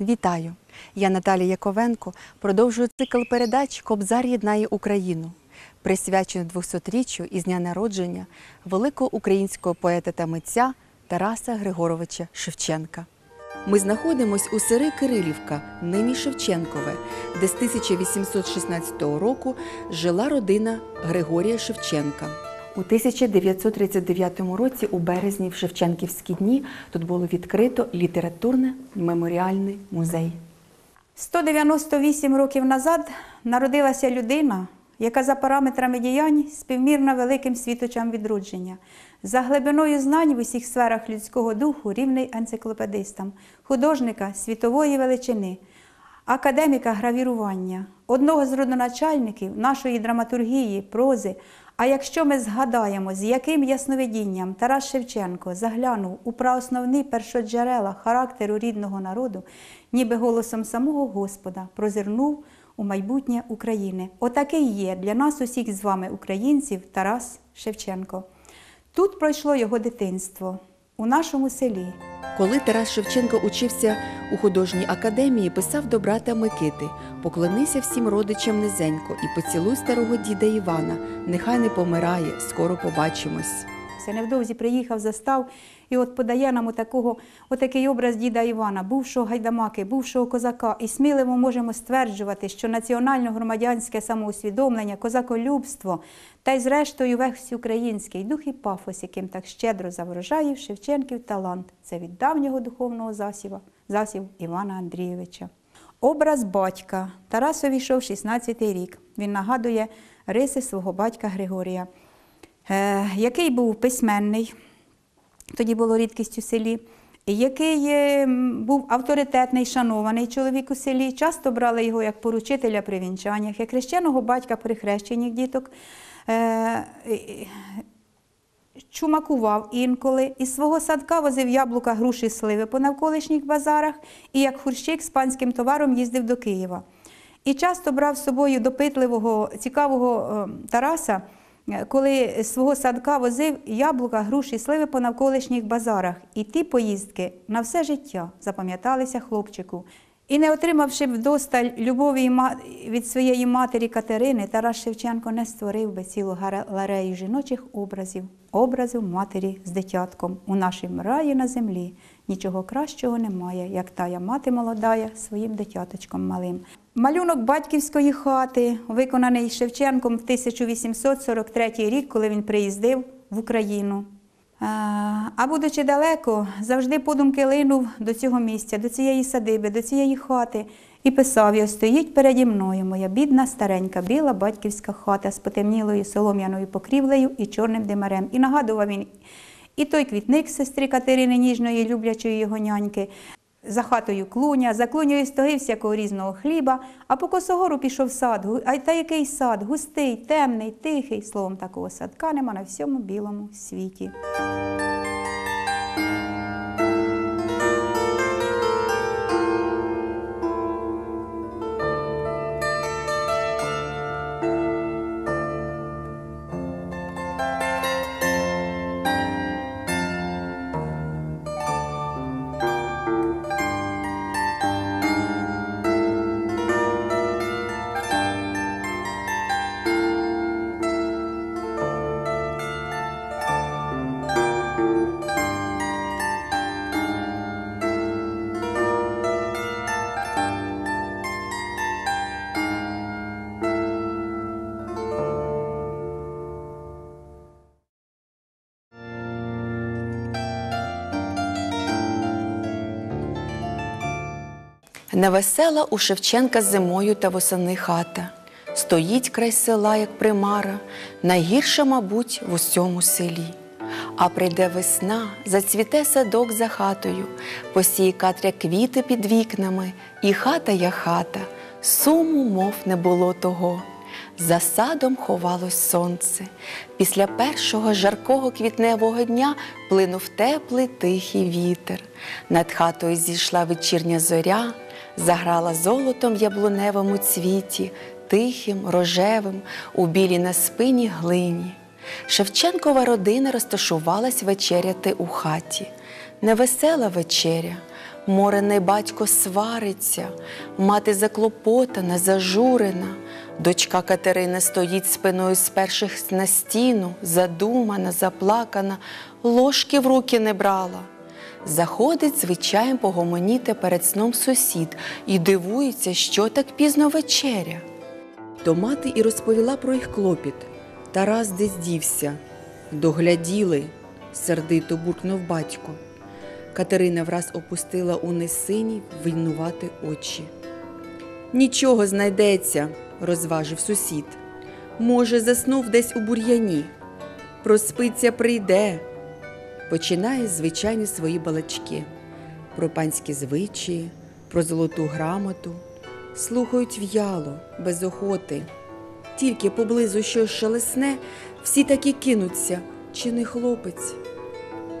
Вітаю! Я Наталія Яковенко. Продовжую цикл передач Кобзар єднає Україну, присвячений 200-річчю із дня народження великого українського поета та митця Тараса Григоровича Шевченка. Ми знаходимось у селі Кирилівка, нині Шевченкове, де з 1816 року жила родина Григорія Шевченка. У 1939 році, у березні, в Шевченківські дні, тут було відкрито літературно-меморіальний музей. 198 років назад народилася людина, яка за параметрами діянь співмірна великим світочам відродження, за глибиною знань в усіх сферах людського духу рівний енциклопедистам, художника світової величини, академіка гравірування, одного з родоначальників нашої драматургії, прози. А якщо ми згадаємо, з яким ясновидінням Тарас Шевченко заглянув у праосновні першоджерела характеру рідного народу, ніби голосом самого Господа прозирнув у майбутнє України. Отакий є для нас, усіх з вами, українців, Тарас Шевченко. Тут пройшло його дитинство у нашому селі. Коли Тарас Шевченко учився у художній академії, писав до брата Микити Поклонися всім родичам низенько і поцілуй старого діда Івана. Нехай не помирає, скоро побачимось. Все невдовзі приїхав, застав, і от подає нам отакого, отакий образ діда Івана, бувшого гайдамаки, бувшого козака. І сміливо можемо стверджувати, що національно-громадянське самоусвідомлення, козаколюбство та й зрештою весь український дух і пафос, яким так щедро заворожає Шевченків талант. Це від давнього духовного засіва, засів Івана Андрійовича. Образ батька. Тарасові йшов 16-й рік. Він нагадує риси свого батька Григорія. Е, який був письменний, тоді було рідкість у селі, який був авторитетний, шанований чоловік у селі. Часто брали його як поручителя при вінчаннях, як хрещеного батька при хрещеннях діток. Е, Чумакував інколи, із свого садка возив яблука, груші, сливи по навколишніх базарах і як хурщик з панським товаром їздив до Києва. І часто брав з собою допитливого, цікавого е, Тараса, коли з свого садка возив яблука, груші, сливи по навколишніх базарах. І ті поїздки на все життя запам'яталися хлопчику. І не отримавши вдосталь любові від своєї матері Катерини, Тарас Шевченко не створив би цілу галерею жіночих образів, образів матері з дитятком. У нашім раї на землі нічого кращого немає, як тая мати молодая своїм дитяточком малим. Малюнок батьківської хати, виконаний Шевченком в 1843 рік, коли він приїздив в Україну. А, будучи далеко, завжди подумки линув до цього місця, до цієї садиби, до цієї хати і писав його, стоїть переді мною моя бідна, старенька, біла батьківська хата з потемнілою солом'яною покрівлею і чорним димарем. І нагадував він і той квітник сестри Катерини Ніжної, люблячої його няньки, за хатою клуня, за клунею стоги всякого різного хліба, а по косогору пішов сад. А та який сад? Густий, темний, тихий. Словом, такого садка нема на всьому білому світі. Невесела у Шевченка зимою та восени хата. Стоїть край села, як примара, найгірша, мабуть, в усьому селі. А прийде весна, зацвіте садок за хатою, посіє катря квіти під вікнами, і хата я хата, суму, мов не було того. За садом ховалось сонце. Після першого жаркого квітневого дня плинув теплий тихий вітер. Над хатою зійшла вечірня зоря, заграла золотом яблуневому цвіті, тихим, рожевим, у білій на спині глині. Шевченкова родина розташувалась вечеряти у хаті. Невесела вечеря. Морений батько свариться, мати заклопотана, зажурена. Дочка Катерини стоїть спиною з перших на стіну, задумана, заплакана, ложки в руки не брала. Заходить звичаєм погомоніти перед сном сусід і дивується, що так пізно вечеря. То мати і розповіла про їх клопіт. Тарас десь дівся. Догляділи, сердито буркнув батько. Катерина враз опустила униз сині винувати очі. Нічого знайдеться, розважив сусід. Може, заснув десь у бур'яні. Проспиться прийде. Починає звичайні свої балачки про панські звичаї, про золоту грамоту. Слухають в'яло, без охоти. Тільки поблизу щось шелесне, всі таки кинуться, чи не хлопець.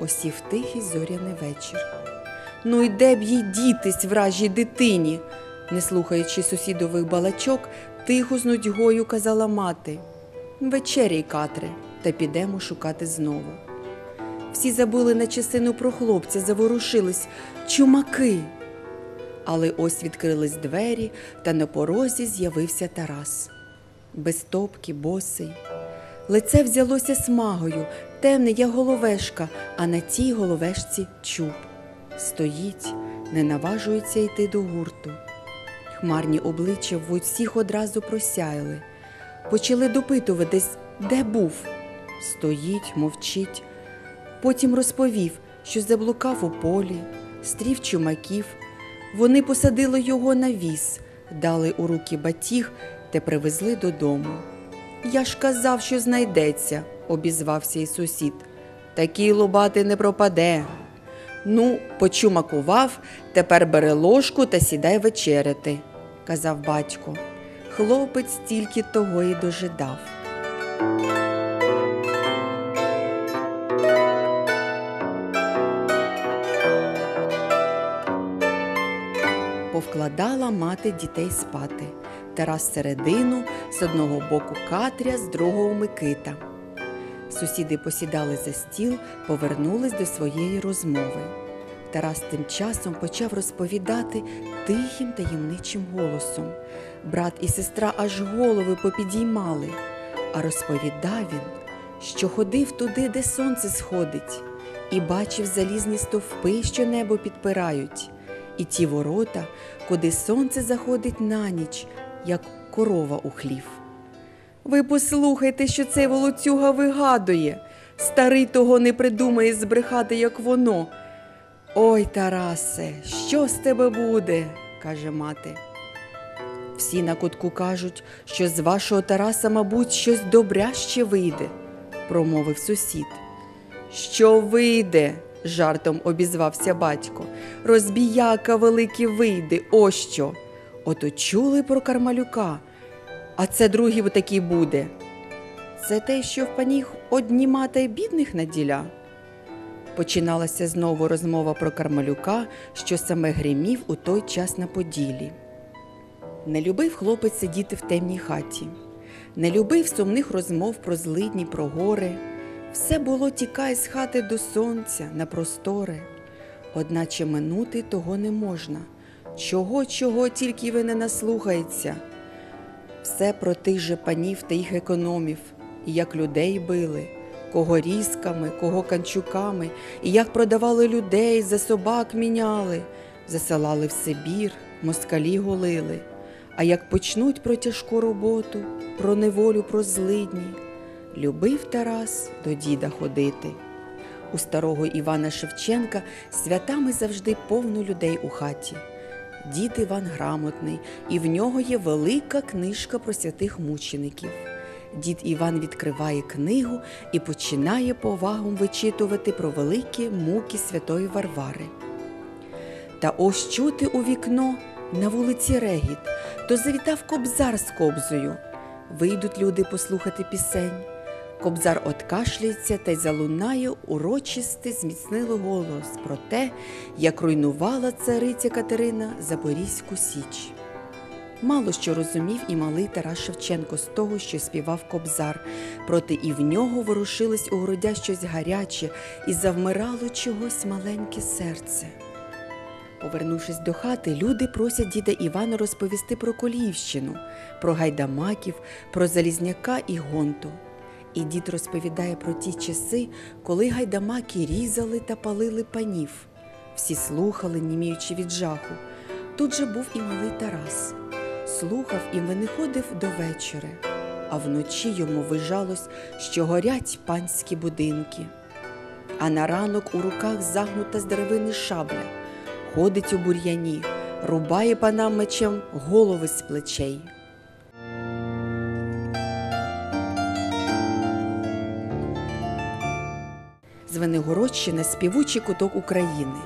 Осів тихий зоряний вечір. Ну й де б їй дітись вражій дитині, не слухаючи сусідових балачок, тихо з нудьгою казала мати. Вечеряй, Катре, та підемо шукати знову. Всі забули на частину про хлопця, заворушились чумаки. Але ось відкрились двері, та на порозі з'явився Тарас. Без топки, босий. Лице взялося смагою, темне, як головешка, а на тій головешці чуб. Стоїть, не наважується йти до гурту. Хмарні обличчя в усіх одразу просяяли. Почали допитуватись, де був. Стоїть, мовчить. Потім розповів, що заблукав у полі, стрів чумаків. Вони посадили його на віз, дали у руки батіг та привезли додому. Я ж казав, що знайдеться, обізвався і сусід. Такий лобати не пропаде. Ну, почумакував, тепер бери ложку та сідай вечеряти, казав батько. Хлопець тільки того й дожидав. Повкладала мати дітей спати. Тарас середину, з одного боку Катря, з другого Микита. Сусіди посідали за стіл, повернулись до своєї розмови. Тарас тим часом почав розповідати тихим таємничим голосом. Брат і сестра аж голови попідіймали, а розповідав він, що ходив туди, де сонце сходить, і бачив залізні стовпи, що небо підпирають, і ті ворота, куди сонце заходить на ніч, як корова у хлів. Ви послухайте, що цей волоцюга вигадує. Старий того не придумає збрехати, як воно. Ой, Тарасе, що з тебе буде? каже мати. Всі на кутку кажуть, що з вашого Тараса, мабуть, щось добряще вийде, промовив сусід. Що вийде? Жартом обізвався батько. Розбіяка великий вийде, ось що. Ото чули про Кармалюка, а це другий такий буде. Це те, що в паніх одні мата й бідних наділя. Починалася знову розмова про Кармалюка, що саме гримів у той час на Поділі. Не любив хлопець сидіти в темній хаті, не любив сумних розмов про злидні, про гори. Все було тікай з хати до сонця, на просторе. Одначе минути того не можна. Чого, чого тільки ви не наслухається. Все про тих же панів та їх економів, і як людей били, кого різками, кого канчуками, і як продавали людей, за собак міняли, засилали в Сибір, москалі голили. А як почнуть про тяжку роботу, про неволю, про злидні, любив Тарас до діда ходити. У старого Івана Шевченка святами завжди повно людей у хаті. Дід Іван грамотний, і в нього є велика книжка про святих мучеників. Дід Іван відкриває книгу і починає повагом вичитувати про великі муки святої Варвари. Та ось чути у вікно на вулиці Регіт, то завітав кобзар з кобзою. Вийдуть люди послухати пісень. Кобзар откашляється та й залунає урочистий зміцнилий голос про те, як руйнувала цариця Катерина Запорізьку Січ. Мало що розумів і малий Тарас Шевченко з того, що співав кобзар, проте і в нього ворушилось у грудях щось гаряче і завмирало чогось маленьке серце. Повернувшись до хати, люди просять діда Івана розповісти про Коліївщину, про гайдамаків, про Залізняка і Гонту. І дід розповідає про ті часи, коли гайдамаки різали та палили панів. Всі слухали, німіючи від жаху. Тут же був і малий Тарас. Слухав і виходив до вечора, а вночі йому вижалось, що горять панські будинки. А на ранок у руках загнута з деревини шабля, ходить у бур'яні, рубає панам мечем голови з плечей. Звенигородщина співучий куток України.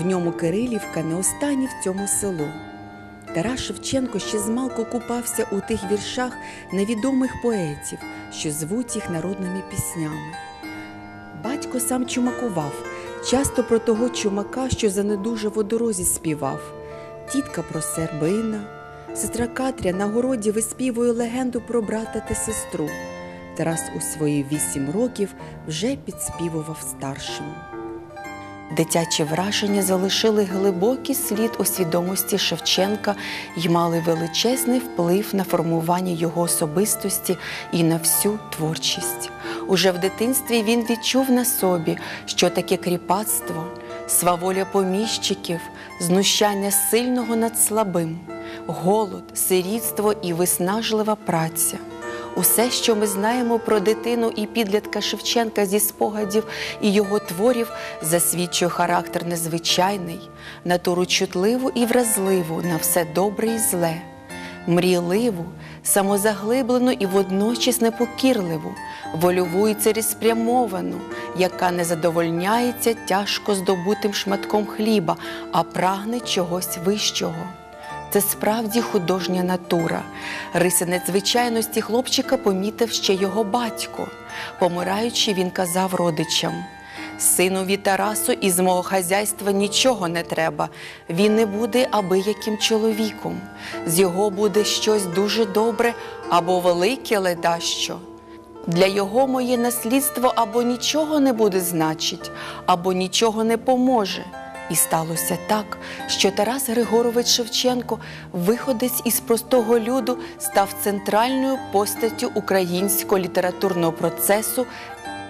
В ньому Кирилівка не останній в цьому село. Тарас Шевченко ще змалку купався у тих віршах невідомих поетів, що звуть їх народними піснями. Батько сам чумакував, часто про того чумака, що занедужав у дорозі співав. Тітка про сербина, сестра Катря на городі виспівує легенду про брата та сестру. Тарас у свої вісім років вже підспівував старшим. Дитячі враження залишили глибокий слід у свідомості Шевченка і мали величезний вплив на формування його особистості і на всю творчість. Уже в дитинстві він відчув на собі, що таке кріпацтво, сваволя поміщиків, знущання сильного над слабим, голод, сирітство і виснажлива праця. Усе, що ми знаємо про дитину і підлітка Шевченка зі спогадів і його творів, засвідчує характер незвичайний, натуру чутливу і вразливу на все добре і зле, мрійливу, самозаглиблену і водночас непокірливу, вольову і цілеспрямовану, яка не задовольняється тяжко здобутим шматком хліба, а прагне чогось вищого. Це справді художня натура. Риси надзвичайності хлопчика помітив ще його батько. Помираючи, він казав родичам: Синові Тарасу, із мого хазяйства нічого не треба. Він не буде абияким чоловіком. З його буде щось дуже добре або велике ледащо. Для його моє наслідство або нічого не буде значить, або нічого не поможе. І сталося так, що Тарас Григорович Шевченко, виходець із простого люду, став центральною постаттю українського літературного процесу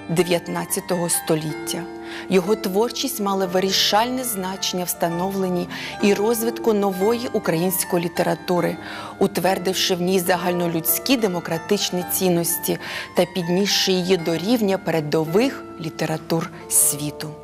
19 століття. Його творчість мала вирішальне значення в становленні і розвитку нової української літератури, утвердивши в ній загальнолюдські демократичні цінності та піднісши її до рівня передових літератур світу.